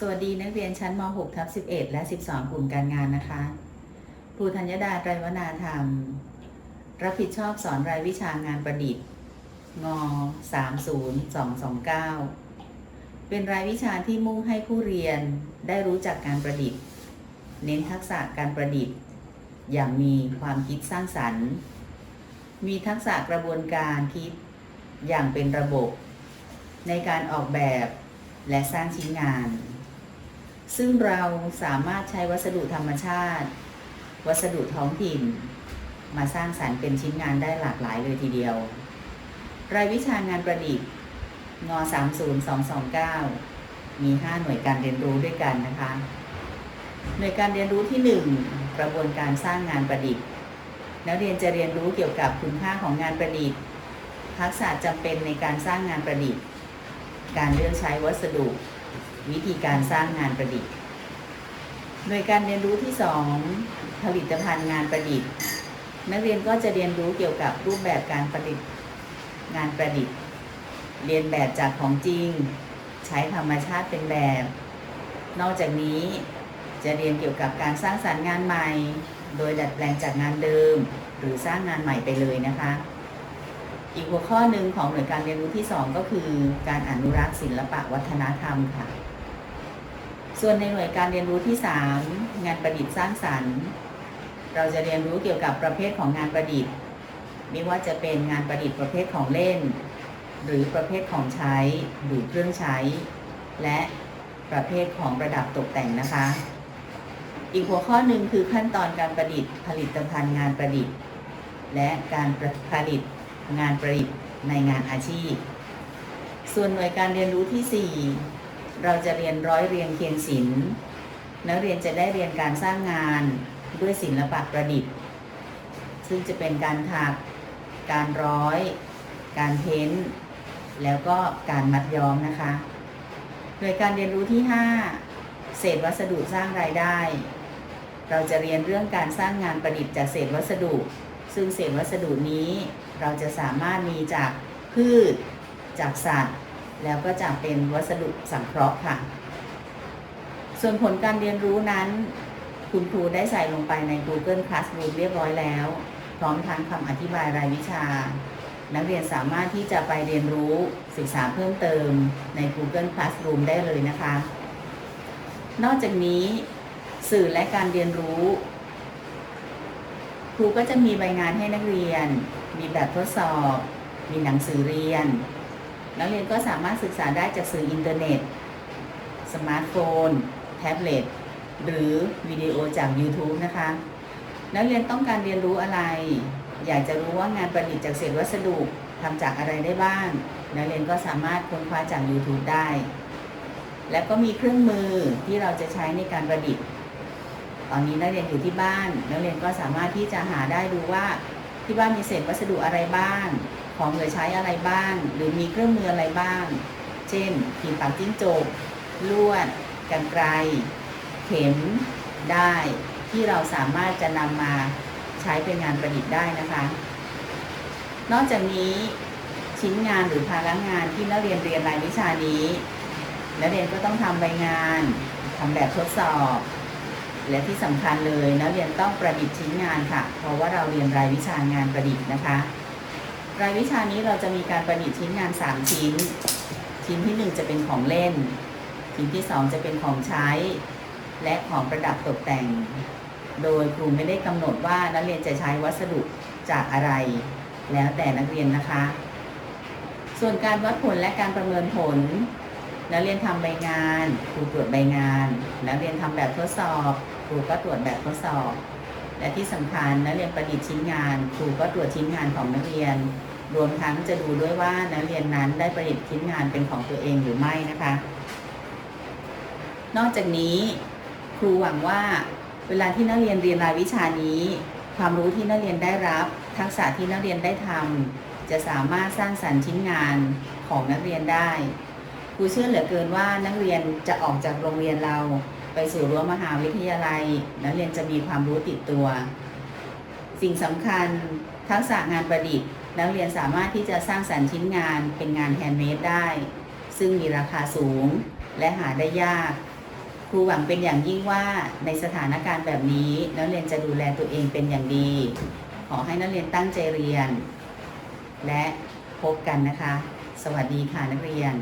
สวัสดีนักเรียนชั้นม .6 ทับ11 และ 12 กลุ่มการงานนะคะครูธัญดาไตรวนาธรรม รับผิดชอบสอนรายวิชางานประดิษฐ์ ง 30229 เป็นรายวิชาที่มุ่งให้ผู้เรียนได้รู้จักการประดิษฐ์ เน้นทักษะการประดิษฐ์ อย่างมีความคิดสร้างสรรค์ มีทักษะกระบวนการคิดอย่างเป็นระบบ ในการออกแบบและสร้างชิ้นงาน ซึ่งเราสามารถใช้วัสดุธรรมชาติ วัสดุท้องถิ่น มาสร้างสรรค์เป็นชิ้นงานได้หลากหลายเลยทีเดียว รายวิชางานประดิษฐ์ง30229 มี 5 หน่วยการเรียนรู้ด้วยกันนะคะ หน่วยการเรียนรู้ที่ 1 กระบวนการสร้างงานประดิษฐ์ นักเรียนจะเรียนรู้เกี่ยวกับคุณค่าของงานประดิษฐ์ ทักษะจำเป็นในการสร้างงานประดิษฐ์ การเลือกใช้วัสดุ วิธีการสร้างงานประดิษฐ์ โดยการเรียนรู้ที่ 2 ผลิตภัณฑ์งานประดิษฐ์ นักเรียนก็จะเรียนรู้เกี่ยวกับรูปแบบการประดิษฐ์งานประดิษฐ์ เรียนแบบจากของจริง ใช้ธรรมชาติเป็นแบบ นอกจากนี้จะเรียนเกี่ยวกับการสร้างสรรค์งานใหม่ โดยดัดแปลงจากงานเดิม หรือสร้างงานใหม่ไปเลยนะคะ อีกหัวข้อหนึ่งของหน่วยการเรียนรู้ที่ 2 ก็คือ การอนุรักษ์ศิลปะวัฒนธรรมค่ะ ส่วนในหน่วยการเรียนรู้ที่ 3 งานประดิษฐ์สร้างสรรค์ เราจะเรียนรู้เกี่ยวกับประเภทของงานประดิษฐ์ ไม่ว่าจะเป็นงานประดิษฐ์ประเภทของเล่น หรือประเภทของใช้หรือเครื่องใช้ และประเภทของประดับตกแต่งนะคะ อีกหัวข้อหนึ่งคือขั้นตอนการประดิษฐ์ ผลิตภัณฑ์งานประดิษฐ์ และการผลิต งานประดิษฐ์ในงานอาชีพ ส่วนหน่วยการเรียนรู้ที่ 4 เราจะเรียนร้อยเรียงเคียงศิลป์นักเรียนจะได้เรียนการสร้างงานด้วยศิลปะประดิษฐ์ ซึ่งจะเป็นการถัก การร้อย การเพ้นแล้วก็การมัดย้อมนะคะโดยการเรียนรู้ที่ 5 เศษวัสดุสร้างรายได้ เราจะเรียนเรื่องการสร้างงานประดิษฐ์จากเศษวัสดุ ซึ่งเศษวัสดุนี้ เราจะสามารถมีจากพืช จากสัตว์ แล้วก็จากเป็นวัสดุสังเคราะห์ค่ะ ส่วนผลการเรียนรู้นั้น คุณครูได้ใส่ลงไปใน Google Classroom เรียบร้อยแล้ว พร้อมทั้งคำอธิบายรายวิชา นักเรียนสามารถที่จะไปเรียนรู้ศึกษาเพิ่มเติมใน Google Classroom ได้เลยนะคะ นอกจากนี้สื่อและการเรียนรู้ครูก็จะมีใบงานให้นักเรียน มีแบบทดสอบ มีหนังสือเรียน นักเรียนก็สามารถศึกษาได้จากสื่ออินเทอร์เน็ต สมาร์ทโฟน แท็บเล็ต หรือวิดีโอจาก YouTube นะคะ นักเรียนต้องการเรียนรู้อะไร อยากจะรู้ว่างานประดิษฐ์จากเศษวัสดุทำจากอะไรได้บ้าง นักเรียนก็สามารถค้นคว้าจาก YouTube ได้ และก็มีเครื่องมือที่เราจะใช้ในการประดิษฐ์ ตอนนี้นักเรียนอยู่ที่บ้าน นักเรียนก็สามารถที่จะหาได้ดูว่า ที่บ้านมีเศษวัสดุอะไรบ้างของเหลือใช้อะไรบ้าง หรือมีเครื่องมืออะไรบ้าง เช่นพิมพ์ปากจิ้งจกลวดกรรไกรเข็มได้ที่เราสามารถจะนำมาใช้เป็นงานประดิษฐ์ได้นะคะ นอกจากนี้ชิ้นงานหรือภาระงานที่นักเรียนเรียนรายวิชานี้ นักเรียนก็ต้องทำใบงานทำแบบทดสอบ และที่สำคัญเลยนักเรียนต้องประดิษฐ์ชิ้นงานค่ะ เพราะว่าเราเรียนรายวิชางานประดิษฐ์นะคะ รายวิชานี้เราจะมีการประดิษฐ์ชิ้นงาน 3 ชิ้น ชิ้นที่ 1 จะเป็นของเล่น ชิ้นที่ 2 จะเป็นของใช้ และของประดับตกแต่ง โดยครูไม่ได้กำหนดว่านักเรียนจะใช้วัสดุจากอะไร แล้วแต่นักเรียนนะคะ ส่วนการวัดผลและการประเมินผล นักเรียนทำใบงานครูตรวจใบงานนักเรียนทำแบบทดสอบครูก็ตรวจแบบทดสอบ และที่สำคัญนักเรียนประดิษฐ์ชิ้นงานครูก็ตรวจชิ้นงานของนักเรียน รวมทั้งจะดูด้วยว่านักเรียนนั้นได้ประดิษฐ์ชิ้นงานเป็นของตัวเองหรือไม่นะคะ นอกจากนี้ครูหวังว่าเวลาที่นักเรียนเรียนรายวิชานี้ ความรู้ที่นักเรียนได้รับ ทักษะที่นักเรียนได้ทำจะสามารถสร้างสรรค์ชิ้นงานของนักเรียนได้ รูเชื่อเหลือเกินว่านักเรียนจะออกจากโรงเรียนเรา ไปสู่รั้วมหาวิทยาลัย นักเรียนจะมีความรู้ติดตัว สิ่งสำคัญทักษะงานประดิษฐ์ นักเรียนสามารถที่จะสร้างสรรค์ชิ้นงานเป็นงานแฮนด์เมดได้ ซึ่งมีราคาสูงและหาได้ยาก ครูหวังเป็นอย่างยิ่งว่าในสถานการณ์แบบนี้นักเรียนจะดูแลตัวเองเป็นอย่างดี ขอให้นักเรียนตั้งใจเรียน และพบกันนะคะ สวัสดีค่ะนักเรียน